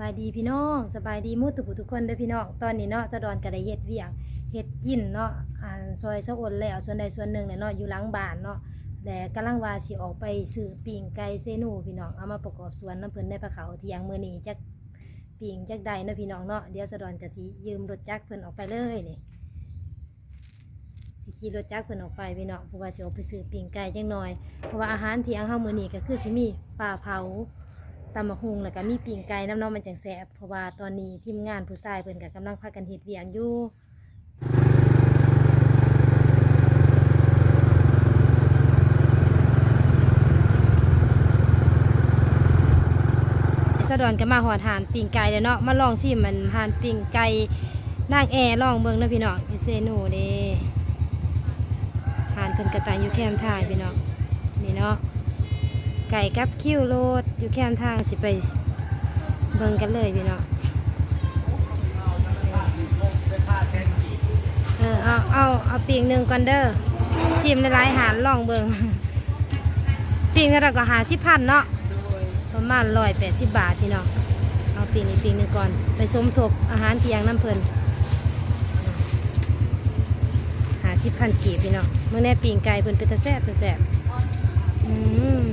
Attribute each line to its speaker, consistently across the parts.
Speaker 1: บายดีพี่น้องสบายดีมุตุผู้ทุกคนเด้อพี่น้องตอนนี้เนาะสะดอนก็ไดเฮ็ดเวียงเฮ็ดกินเนาะอ่าซอยสะอดแล้วส่วนใดส่วนหนึ่งเนี่ยเนาะอยู่หลังบ้านเนาะแต่กำลังว่าสิออกไปซื้อปิ้งไก่เซนูพี่น้องเอามาประกอบสวนน้ำเพิ่นในปลาเขาเที่ยงมื้อนี้จักปิ้งจักใดเนาะพี่น้องเนาะเดี๋ยวสะดอนก็สิยืมรถจักเพิ่นออกไปเลยนี่สิขี่รถจักรเพิ่นออกไปพี่น้องเพราะว่าสิออกไปซื้อปิ้งไก่จังหน่อยเพราะว่าอาหารเที่ยงเฮามื้อนี้ก็คือสิมีปลาเผา ตำมะฮุงแล้วก็มีปิ่งไก่น้ำน้องมันจังแสบเพราะว่าตอนนี้ทีมงานผู้ชายเพิ่นก็กำลังพากันเฮ็ดเวียงอยู่ไอ้สะดอนก็มาหอดหานปิ่งไก่แล้วเนาะมาลองสิมันหานปิ่งไก่นางแอลองเบิ่งเนาะพี่น้องอยู่เซนูเด้หานเพิ่นกระต่ายอยู่แคมทางพี่น้องนี่เนาะ ไก่กับคิวโรดอยู่แคมทางสิไปเบิ่งกันเลยพี่น้องเออเอาเอาเอาปีกหนึ่งก่อนเด้อซิมในหลายๆหารลองเบิ่งปีกนี่เราก็หาสิพันเนาะประมาณร้อยแปดสิบบาทพี่น้องเอาปีกนี้ปีกหนึ่งก่อน ไปสมทบอาหารเที่ยงน้ำเพลินหาสิพันกีบพี่น้องเมื่อแน่ปีงไก่เพิ่นเป็นตะแซ่บตะแซ่บอืม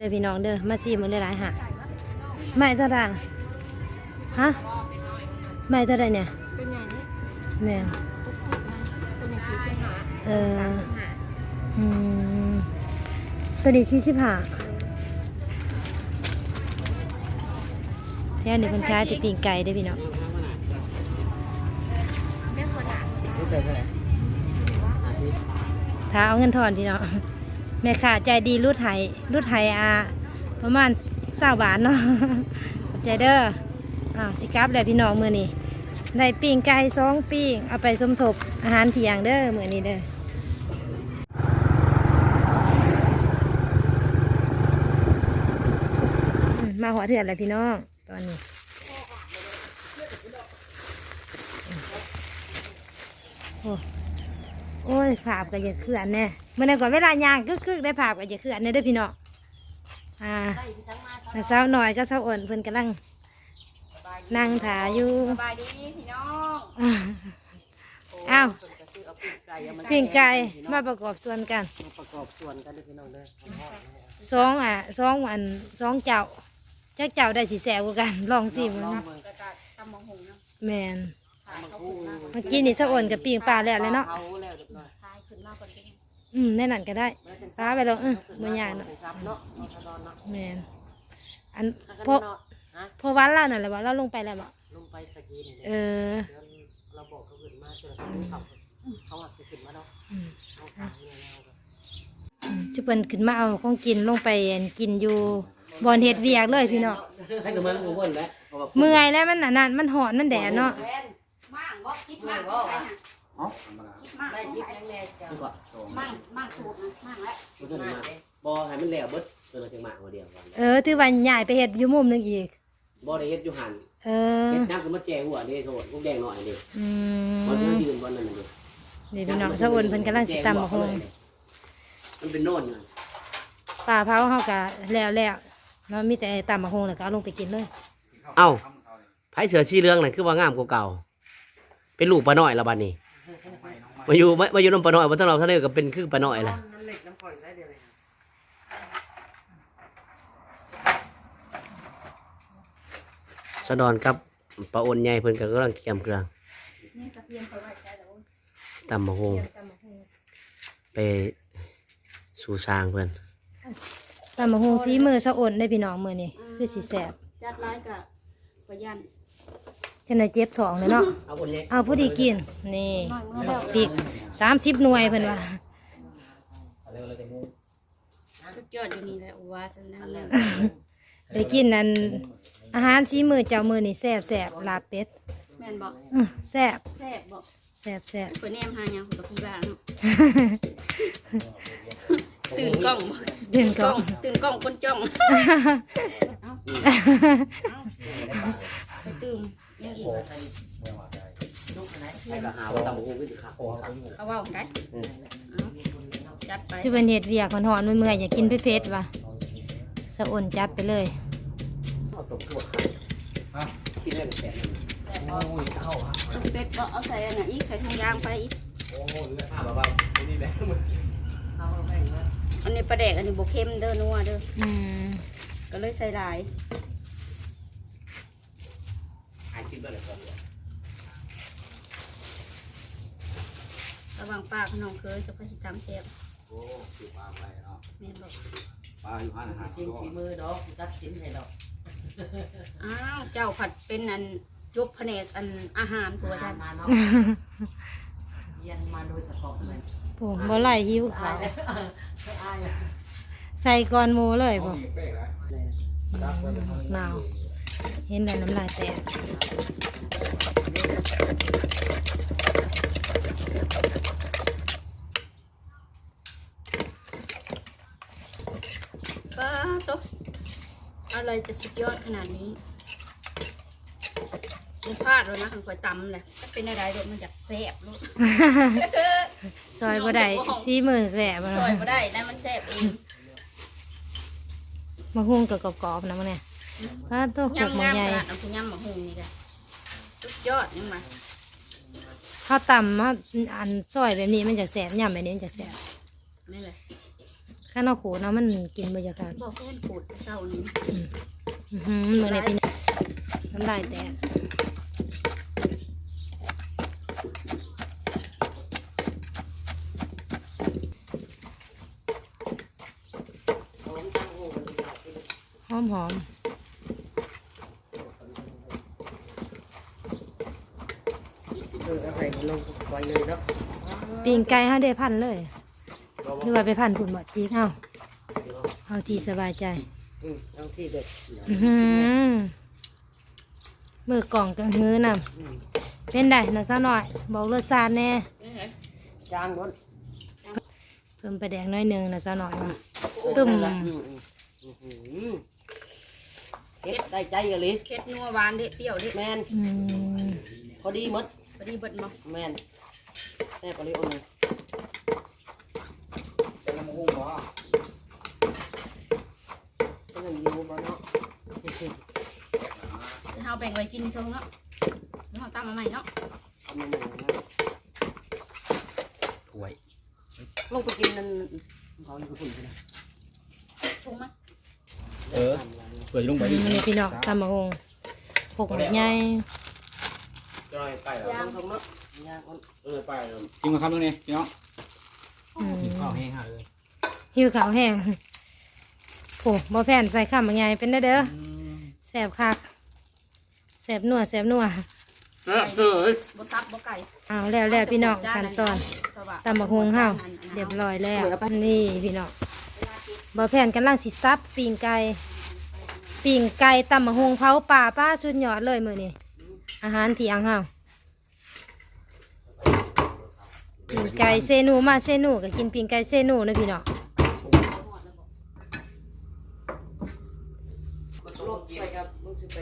Speaker 1: เด้อพี่น้องเด้อมาซีมันได้หลายๆหะไม่เท่าไหร่ฮะไม่เท่าไหร่เนี่ย
Speaker 2: เป็นอย่างนี้
Speaker 1: แม่น
Speaker 2: หกสิบนะเป็นอย่างสี่สิบห้า
Speaker 1: เออ
Speaker 2: สามสิบห้า
Speaker 1: อืมตัวนี้สี่สิบห้าแท้นี่เป็นค้ายแต่ปีงไก่ได้อพี่น้อง
Speaker 2: แม่คนอะ
Speaker 3: รู้แต่เท่าไหร่อาทิตย์
Speaker 1: ถ้าเอาเงินทอนพี่น้อง แม่ค้าใจดีรูดไห้รูดไห้อาประมาณเศร้าบาทเนาะใจเด้ออ้าวสิกลับได้พี่น้องมือนี้ได้ปิ้งไก่สองปิ้งเอาไปสมทบอาหารเที่ยงเด้อมือนี้เด้อมมาหัวเถื่อนเลยพี่น้องตอนนี้โอ้ โอ้ยภาพก็อย่าเคลื่อนแน่เมื่อไหร่ก่อนเวลายางกึกๆได้ภาพก็อย่าเคลื่อนแน่เด้อพี่น้องอ่าแต่สาวหน่อยก็สาวอ่อนเพิ่นกำลังนั่งถ่ายอยู่
Speaker 2: สบายดีพี่น้อง
Speaker 1: อ้าว
Speaker 3: เพิ่นก็ซื้อเอาปิ้งไก่เอามา
Speaker 1: ปิ้งไก่
Speaker 3: เนาะ
Speaker 1: มาประกอบส่วนกัน
Speaker 3: มาประกอบส่วนกันเลยพี่น้องเด้อทำทอดนะฮะ
Speaker 1: สองอะสองอันสองเจ้าจักเจ้าได้สีแสบกว่ากันลองสิมึง
Speaker 3: ลองเบิ่ง
Speaker 2: กระดาษตำมะฮงเนาะ
Speaker 1: แมน
Speaker 2: ถ่าย เขาขึ้นมาก่อน
Speaker 1: เมื่อกี้นี่สะอ่อนกับปีงปลาแล้วเลยเนาะ
Speaker 3: เขาแล้วเรียบร้อย
Speaker 2: ถ่ายขึ้นมาก่อนเป็น
Speaker 1: อืมแน่นั่นก็ได้ปลาไปแล้วเออบ่ยากเนาะ
Speaker 3: ไปซับเนาะเอาชะดอนเนาะ
Speaker 1: แมนอัน
Speaker 3: แล้วก็
Speaker 1: พอ
Speaker 3: เนาะฮะ
Speaker 1: พอวันแล้วนั่นแหละบ่เราลงไปแล้วบ่
Speaker 3: ลงไปตะกี้นี่
Speaker 1: เออ
Speaker 3: เดี๋ยวเราบอกเขาขึ้นมาเจอเขาเขาอาจจะขึ้นมาเนาะ
Speaker 1: อืม
Speaker 3: เอาขางเนี่ยแล้วก็
Speaker 1: อืมจุเปิ้นขึ้นมาเอาของกินลงไปอันกินอยู่บอนเฮ็ดเวียกเลยพี่น้อง
Speaker 3: ให้กับมันกูบ่นแล้วพราะว่า
Speaker 1: เมื่อยแล้วมันอันนั้นมันหอนมันแดดเนาะ
Speaker 2: มั่งบ่คิดมั่งบ่ใช่ฮะ
Speaker 3: เอ้า
Speaker 2: คิดมั่ง
Speaker 3: ได้
Speaker 2: บ่
Speaker 3: ยิบ
Speaker 2: ใช่
Speaker 3: แรงๆจ้ะดีกว่า
Speaker 2: มั่งมั่งถูกนะมั่งแล้ว
Speaker 3: บ่ต้องมาบ่ให้มันแล้วเบิดเออจังหวะหัวเดียวกัน
Speaker 1: เออถือว่าใหญ่ไปเฮ็ดอยู่มุมหนึงอีก
Speaker 3: บ่ได้เฮ็ดอยู่หัน
Speaker 1: เออ
Speaker 3: เฮ็ดน้ำคือมาแจงหัวนี่โทษพวกแดงหน่อยนี่
Speaker 1: อื
Speaker 3: บ่เธอ
Speaker 1: ม
Speaker 3: ยืนบนนั้นน่ะดิ
Speaker 1: นี่พี่น้องสะอ่อนเพิ่นกำลังสิตำบักฮง
Speaker 3: มันเป็นโน่นอยู่
Speaker 1: ปลาเผาเขากะแล้วแล้วเนาะมีแต่ตำมะฮงแล้วก็เอาลงไปกินเลย
Speaker 3: เอ้า ไผเสือสีเหลืองนั่นคือว่างามกว่าเก่า เป็นลูกปลาน้อยละบัดนี้ มาอยู่มามาอยู่น้ำปลาน้อยบ่ต้องเราเท่านี้ก็เป็นคือปลาน้อยล่ะสะดอนกับปลาโอนใหญ่เพิ่นก็กำลังเคียมเครื่อง
Speaker 2: นี่กระเทียมไปไว้ใจแล้ว
Speaker 3: ตำมะฮงไปสู่สร้างเพิ่น
Speaker 1: ตำมะฮงสีมือสะอ่อนได้พี่น้องมือนี่คือสีแสบ
Speaker 2: จัดร้ายกับประยัน
Speaker 1: จะหน่อยเจ็บท้องเลยเนาะ
Speaker 3: เอาคนใหญ่
Speaker 1: เอาพอดีกิน นี่ปีกสามสิบหน่วยเพิ่นว่า
Speaker 2: สุดยอดอยู่นี่แหละว่าสนั่นเลย
Speaker 1: ได้กินนั่นอาหารสีมือเจ้ามือนี่แสบแสบลาบเป็ด
Speaker 2: แม่นบอก
Speaker 1: อื้อแสบ
Speaker 2: แซ่บบอก
Speaker 1: แสบแสบ
Speaker 2: เปิดแนมหายังของพี่บ้านเนาะตื่นกล้องบ่
Speaker 1: เดินก่อน
Speaker 2: ตื่นกล้องคนจ้องไปตื่น ยังอีก
Speaker 3: ให้ก็หาว่าตำมะฮงคือสิครับ
Speaker 2: เขาเว่าไงจัดไป
Speaker 1: สิเป็นเฮ็ดเวียกหอนๆเมื่อยๆอยากกินเผ็ดๆว่ะสะอ่อนจัดไปเลย
Speaker 3: เอาตกตัวขาดที่ได้แสนหนึ่ง
Speaker 2: โอ้ยเข้าเป็ดก็เอาใส่อันน่ะอีกใส่ถุงยางไปอีก
Speaker 3: โอ้โหเหลือห้าบาทไม่นี่แหละมัน
Speaker 2: อันนี้ปลาแดกอันนี้บ่เค็มเด้อนัวเด้อ
Speaker 1: อืม
Speaker 2: ก็เลยใส่หลาย
Speaker 3: หายคิดด้วยเลยก่อน
Speaker 2: ระหว่างป้ากับน้องเคยจะพาสิตำแซ่บ
Speaker 3: โอ้สิปลาไปเนาะ
Speaker 2: แม่นบอก
Speaker 3: ปลาอยู่ห้าอาหาร
Speaker 4: ชิมฝีมือดอกจัดชิมให้ดอก
Speaker 2: อ้าวเจ้าผัดเป็นอันยกแผนกอันอาหารตัวฉัน
Speaker 4: มาเนาะเรียนมาโดยสกอบเลย
Speaker 1: โอ้บ่ไหลหิวขาว
Speaker 4: อาย
Speaker 1: ใส่ก่อนหมูเลยบ่
Speaker 3: มีเป๊กนะ
Speaker 1: หนาว เห็นแล้วน้ำลายแตก
Speaker 2: ป้าโตะอะไรจะสุดยอดขนาดนี้มันพลาดแล้วนะขันคอยตำเลยถ้าเป็นอะไรรสมันจะแซ่บลูก
Speaker 1: ซอยบ่ได้ซีมือแสบ
Speaker 2: ซอยมาได้นะมันแซ่บเอง
Speaker 1: มาหุ้งกับกรอบๆนะมันเนี่ย ป้าตัวขก
Speaker 2: ยำ
Speaker 1: มัน
Speaker 2: งาม
Speaker 1: ใหญ่
Speaker 2: ขนาดน้ำพุยำหมะฮุงนี่กันสุดยอดยังมา
Speaker 1: ข้าวต่ำมาอันซอยแบบนี้มันจะแสบยำแบบนี้มันจะแสบ
Speaker 2: นี่เลย
Speaker 1: ข้าวหน้าโขเนาะมันกินบรรยากาศ
Speaker 2: บอกแค่ขูดเศร้านี้
Speaker 1: อื้อหือมือในพี่น้องน้ำลายแตก
Speaker 4: ผมตั้งหูมันดีกว่าสิ
Speaker 1: หอมหอม
Speaker 4: เออเอาใส่ลงไว้เลยเนาะ
Speaker 1: ๆปีงไก่ห้าได้พันเลย หรือว่าไปพันผุนบดจีกเอาเอาที่สบายใจ
Speaker 4: อืมเอาที่เด็ด
Speaker 1: อื้อหือมือกล่องกังหื้อนำเป็นได้นะซะหน่อย บอกรสชาติแน่
Speaker 2: นี่เลย
Speaker 4: จางก่อน
Speaker 1: เพิ่มไปแดงน้อยหนึ่งนะซะหน่อยมาตุ่ม
Speaker 4: อือือือืมเฮ็ดได้ใจอะลิ
Speaker 2: เค็ดนัวหวานเด็ดเปรี้ยวเด็ด
Speaker 4: แมน
Speaker 1: อืม
Speaker 4: พอดีหมด
Speaker 2: พอดีเบิดมา
Speaker 4: แมนแซ่บอะลิโอ้ย
Speaker 3: เป็นน้ำหุ้งเหรอ
Speaker 4: ก็ยังอยู่บ่เนาะ
Speaker 2: เฮาแบ่งไว้กินเท่าเนาะแล้วเฮาตั้งมาใหม่เนาะ
Speaker 4: ทำมันอย่างนั้น
Speaker 3: ถ้วย
Speaker 4: ลงไปกินนั่นเขาอยู่กับคุณไปนะ
Speaker 2: ถุงมั้ย
Speaker 3: เออเปิดลงไป
Speaker 1: อืมนี่พี่น้องตำมะฮงหกหมกใหญ่
Speaker 3: จอยไปแล้ว
Speaker 4: ยางเขาเนาะยางอ่อน
Speaker 3: เออไปแล้วจริงมาครับตรงนี้พี่น้อง
Speaker 1: อืม
Speaker 3: ข้าวแห้งหาเลย
Speaker 1: หิวขาวแห้งโอ้บ่แผ่นใส่ข้าวหมกใหญ่เป็นได้อเด้อแสบคักแสบนัวแสบนัว
Speaker 3: เออเออ
Speaker 2: บ่ซับบ่ไก่
Speaker 1: เอาแล้วแล้วพี่น้องขั้นตอนตำบักฮงเฮาเรียบร้อยแล้วนี่พี่น้องบ่แผ่นกำลังสิซับปิ่งไก่ปิ่งไก่ตำบักฮงเผาป่าป้าสุดยอดเลยมื้อนี้ อาหารที่อังเฮาปิ่งไก่เซนูมาเซนูก็กินปิ่งไก่เซนูนะพี่น้อง
Speaker 4: รถไปครับมึงสิไป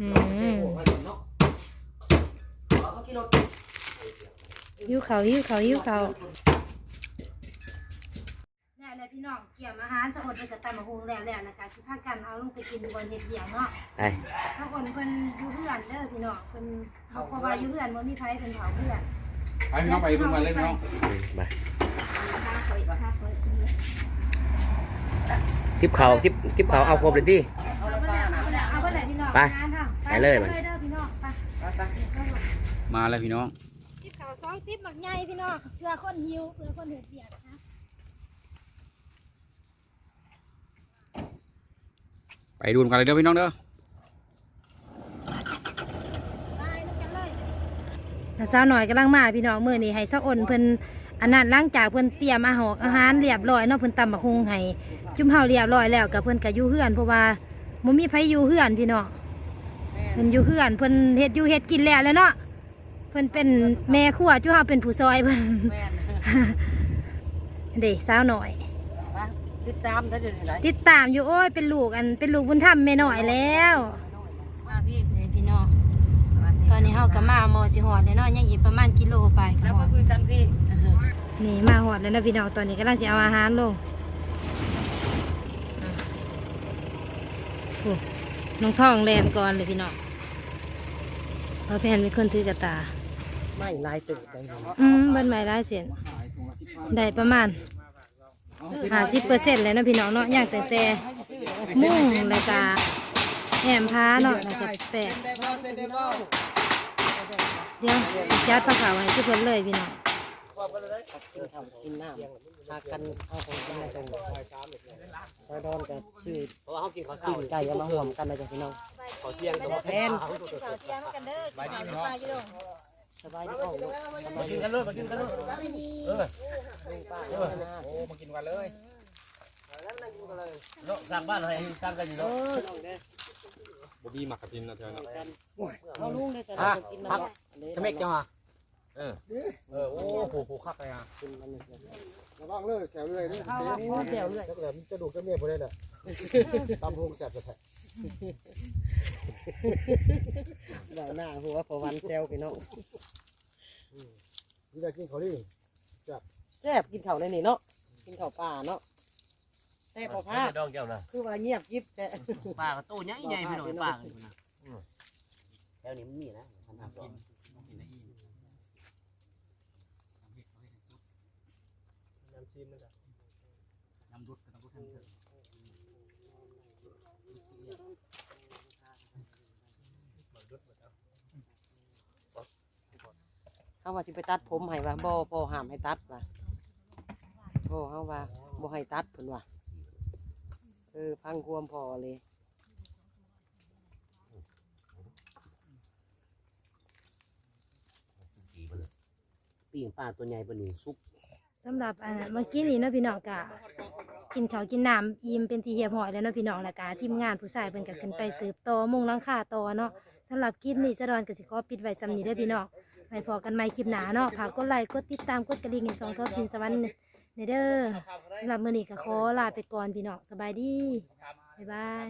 Speaker 1: อื
Speaker 4: เจ๊
Speaker 1: ม
Speaker 4: โอ้ยเนาะเอาเขาขี่รถ
Speaker 1: หิวเขาวหิวเขาวหิวเขาวแล้วแล้ว พี่น้องเกี่ยมอาหารสะอดไปกับตำบักฮงแล้วแล้วแล้วก็สิพากันเอาลูกไปกินบนเฮ็ดเบียงเนาะ
Speaker 3: ไป
Speaker 1: ถ้าคนเพิ่นอยู่เพื่อนเด้อพี่น้องเพิ่นเขาเพราะว่าอยู่เพื่อนบ่มีไผเพิ่นเผาเพื่อน
Speaker 5: ไปพี่น้องไปดูกันเลยพี่น้อง
Speaker 3: ไป
Speaker 2: ถ้าเคยถ้าเคย
Speaker 3: ทิปเขาทิปทิปเขาเอาครบเลยดิ
Speaker 1: เอาไปเลยเอาไปเลยเอาไปเลยพี่น้อง
Speaker 3: ไป
Speaker 1: งานทำ
Speaker 3: ไปเลย
Speaker 1: ไปเลยเด้อพี่น้องไป
Speaker 4: ไปไป
Speaker 5: มาแล้วพี่น้อง
Speaker 1: ติ๊บเขาสองติ๊บหมักใหญ่พี่น้องเพื่อคนหิวเพื่อคนเฮ็ดเบียกนะ
Speaker 5: ไปดูกันเลยเด้อพี่น้องเด้อ
Speaker 1: ไปลูกกันเลยน้าสาวหน่อยกำลังมาพี่น้องมื้อนี้ให้สะอ่อนเพิ่นอันนั้นหล้างจากเพิ่นเตรียมอาหารอาหารเรียบร้อยเนาะเพิ่นตำบักฮุงให้จุ่มเฮาเรียบร้อยแล้วก็เพิ่นก็อยู่เฮือนเพราะว่าบ่มีไผอยู่เฮือนพี่น้องเพิ่นอยู่เพื่อนเพิ่นเฮ็ดอยู่เฮ็ดกินแล้วแหล้วเนาะเพิ่นเป็นแม่ครัวจู่เฮาเป็นผู้ซอยเพิ่น
Speaker 4: แม่น
Speaker 1: เด็กสาวหน่อย
Speaker 4: ไป ติดตามได้เดี๋ยวนี้ไหน
Speaker 1: ติดตามอยู่โอ้ยเป็นลูกอันเป็นลูกบุญธรรมแม่น้อยแล้ว
Speaker 4: มาพี่
Speaker 1: นี่พี่น้องตอนนี้เฮาก็มามอสิฮอดแล้วเนาะยังอีกประมาณกิโลไปก็
Speaker 4: แล้ว
Speaker 1: ฮ
Speaker 4: ก็
Speaker 1: อด
Speaker 4: คุยกันพี่
Speaker 1: นี่มาหอดแล้วนะพี่น้องตอนนี้กำลังจะเอาอาหารลงอะโอ้น้องท่องแลนก่อนเลยพี่น้องเพราะแพนเป็นคนถือกระตา
Speaker 4: ไม่ลายตึกได้เลย
Speaker 1: อืมเบิ้นไม้ได้เสียนได้ประมาณ ห้าสิบเปอร์เซ็นต์เลยนะพี่น้องเนาะย่างแต่แต่มุ่งแล้วก็แหมพ้าเนาะแล้วก็แปะเดี๋ยวจัดปลาขาวให้ทุกคนเลยพี่น้อง
Speaker 4: กินข้าวกินน้ำหากันเอาของกินมาส่งซอยดอนกับชื่อ
Speaker 3: เพราะว่าเขากินข้าว
Speaker 4: ปิ้งไก่เอามาห่วมกันนะจ๊ะพี่น้อง
Speaker 3: ข้าวเที่ยงกับ
Speaker 4: แพน
Speaker 1: ข้าวเที่ยงกันเด้อกินข้าวปลาอยู่ดง
Speaker 4: สบายดีพ่อลูกสบายดี
Speaker 3: กันเลยมากินกันเลย
Speaker 4: ลุงป้าเออ
Speaker 5: โอ้มากินกันเลย
Speaker 3: เนาะสร้างบ้านอะไรสร้างกันอยู่
Speaker 4: เอ
Speaker 3: เนาะ
Speaker 4: อน้องเด้อ
Speaker 5: บีหมักกระทินนะเธอเนาะ
Speaker 4: เอาลุงเลยจ้ะเรากินน้ำ
Speaker 5: สม็กจังอะเออเออโอ้โหโหคักเลยอะ
Speaker 6: ระวังเลยแถวเลยนี่
Speaker 4: เอาเอาเดี๋ยวเลย
Speaker 6: แล้วก็แบบจะดูกจะเมียพอได้แหละตำพงแสบจะแทะ
Speaker 4: เดี๋ยวหน้าหัวพอวันเซลพี่น้อง
Speaker 6: นี่ได้กินเขาดิ
Speaker 4: แซ่บกินข้าวในนี่เนาะกินข้าวป่าเนาะแซ่บพอพา
Speaker 3: ดองเจ้านะ
Speaker 4: คือว่าเงียบยิบแต่
Speaker 3: ปลากระตู้ใหญ่ใหญ่พี่น้องปลาแถวนี้มันมีนะมันทำกิน
Speaker 6: น้ำซีมนั่นแหละ
Speaker 5: น้ำรุดกับน้ำรุดทั้งเถอะ
Speaker 4: เขาว่าสิไปตัดผมให้ว่าบ่พอห้ามให้ตัดว่ะพ่อเขาว่าบ่ให้ตัดเพิ่นว่าเออพังความพอเลย
Speaker 3: ปีงปลาตัวใหญ่ปนี้ซุป
Speaker 1: สำหรับอ่าเมื่อกี้นี้เนาะพี่น้องกะกินข้าวกินน้ำอิ่มเป็นทีเหียบหอยแล้วเนาะพี่น้องแล้วกะทีมงานผู้ชายเพิ่นก็ขึ้นไปสืบต่อมุ่งหลังคาต่อเนาะสำหรับคลิปนี้จะดอนก็สิขอปิดไว้สำนี้เด้อพี่น้อง ไปพอกันใหม่คลิปหนาเนาะฝากกดไลค์กดติดตามกดกระดิ่งให้สองทอพินสวรรค์เด้อสำหรับมื้อนี้ก็ขอลาไปก่อนพี่น้องสบายดีบ๊ายบาย